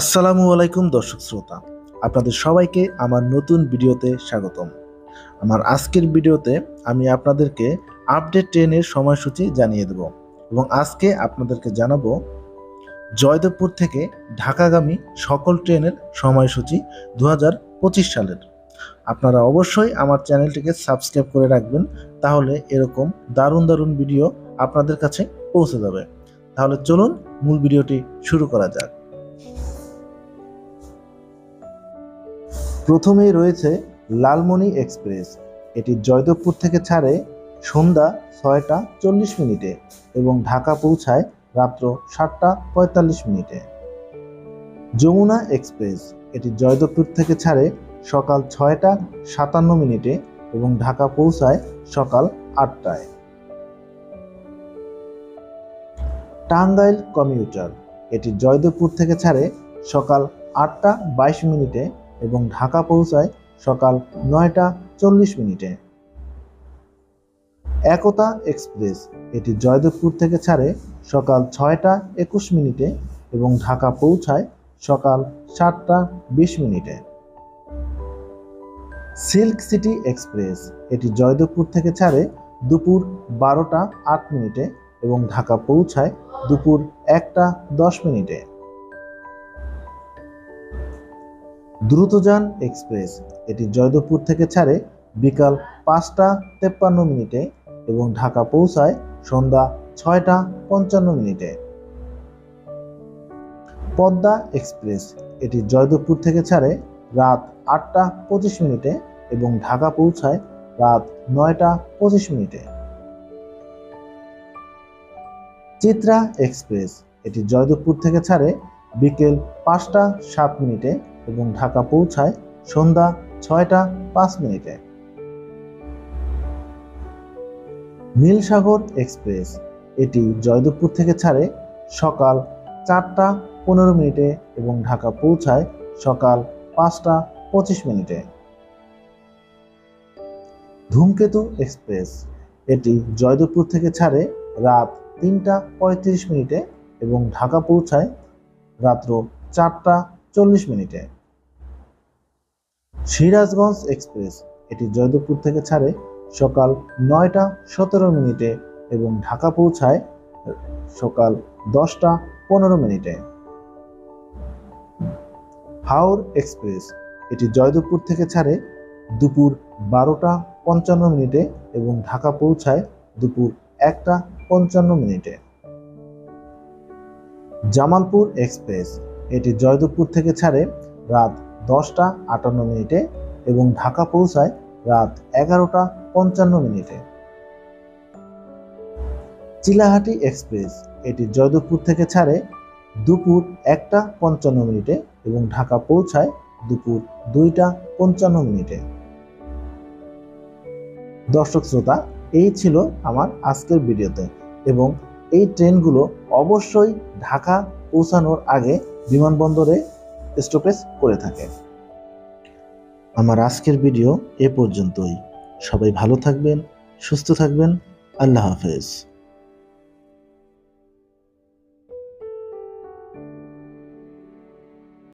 আসসালামু আলাইকুম, দর্শক শ্রোতা। আপনাদের সবাইকে আমার নতুন ভিডিওতে স্বাগতম। আমার আজকের ভিডিওতে আমি আপনাদেরকে আপডেট ট্রেনের সময়সূচি জানিয়ে দেব এবং আজকে আপনাদেরকে জানাব জয়দেবপুর থেকে ঢাকাগামী সকল ট্রেনের সময়সূচি দু হাজার পঁচিশ সালের। আপনারা অবশ্যই আমার চ্যানেলটিকে সাবস্ক্রাইব করে রাখবেন, তাহলে এরকম দারুণ দারুণ ভিডিও আপনাদের কাছে পৌঁছে যাবে। তাহলে চলুন মূল ভিডিওটি শুরু করা যাক। প্রথমেই রয়েছে লালমনি এক্সপ্রেস। এটি জয়দেবপুর থেকে ছাড়ে সন্ধ্যা ছয়টা চল্লিশ মিনিটে এবং ঢাকা পৌঁছায় রাত্র সাতটা পঁয়তাল্লিশ মিনিটে। যমুনা এক্সপ্রেস, এটি জয়দেবপুর থেকে ছাড়ে সকাল ছয়টা সাতান্ন মিনিটে এবং ঢাকা পৌঁছায় সকাল আটটায়। টাঙ্গাইল কমিউটার, এটি জয়দেবপুর থেকে ছাড়ে সকাল আটটা বাইশ মিনিটে এবং ঢাকা পৌঁছায় সকাল নয়টা চল্লিশ মিনিটে। একতা এক্সপ্রেস, এটি জয়দেবপুর থেকে ছাড়ে সকাল ছয়টা একুশ মিনিটে এবং ঢাকা পৌঁছায় সকাল সাতটা বিশ মিনিটে। সিল্ক সিটি এক্সপ্রেস, এটি জয়দেবপুর থেকে ছাড়ে দুপুর বারোটা আট মিনিটে এবং ঢাকা পৌঁছায় দুপুর একটা দশ মিনিটে। দ্রুতযান এক্সপ্রেস। এটি জয়দেবপুর থেকে ছাড়ে বিকাল পাঁচটা তেপ্পান্ন মিনিটে এবং ঢাকা পৌঁছায় সন্ধ্যা ছয়টা পঞ্চান্ন মিনিটে। পদ্মা এক্সপ্রেস। এটি জয়দেবপুর থেকে ছাড়ে রাত আটটা পঁচিশ মিনিটে এবং ঢাকা পৌঁছায় রাত নয়টা পঁচিশ মিনিটে। চিত্রা এক্সপ্রেস। এটি জয়দেবপুর থেকে ছাড়ে বিকেল পাঁচটা সাত মিনিটে এবং ঢাকা পৌঁছায় সন্ধ্যা ছয়টা পাঁচ মিনিটে। নীলসাগর এক্সপ্রেস, এটি জয়দেবপুর থেকে ছাড়ে সকাল চারটা পনেরো মিনিটে এবং ঢাকা পৌঁছায় সকাল পাঁচটা পঁচিশ মিনিটে। ধূমকেতু এক্সপ্রেস, এটি জয়দেবপুর থেকে ছাড়ে রাত তিনটা পঁয়ত্রিশ মিনিটে এবং ঢাকা পৌঁছায় রাত্র চারটা চল্লিশ মিনিটে। সিরাজগঞ্জ এক্সপ্রেস, এটি জয়দেবপুর থেকে ছাড়ে সকাল নয়টা সতেরো মিনিটে এবং ঢাকা পৌঁছায় সকাল দশটা পনেরো মিনিটে। হাওর এক্সপ্রেস, এটি জয়দেবপুর থেকে ছাড়ে দুপুর বারোটা পঞ্চান্ন মিনিটে এবং ঢাকা পৌঁছায় দুপুর একটা পঞ্চান্ন মিনিটে। জামালপুর এক্সপ্রেস, এটি জয়দেবপুর থেকে ছাড়ে রাত দশটা আটান্ন মিনিটে এবং ঢাকা পৌঁছায় রাত এগারোটা পঞ্চান্ন মিনিটে। চিলাহাটি এক্সপ্রেস, এটি জয়দেবপুর থেকে ছাড়ে দুপুর একটা পঞ্চান্ন মিনিটে এবং ঢাকা পৌঁছায় দুপুর দুইটা পঞ্চান্ন মিনিটে। দর্শক শ্রোতা, এই ছিল আমার আজকের ভিডিওতে এবং এই ট্রেনগুলো অবশ্যই ঢাকা পৌঁছানোর আগে বিমানবন্দরে স্টপেজ করে থাকে। আমার আজকের ভিডিও এ পর্যন্তই। সবাই ভালো থাকবেন, সুস্থ থাকবেন। আল্লাহ হাফেজ।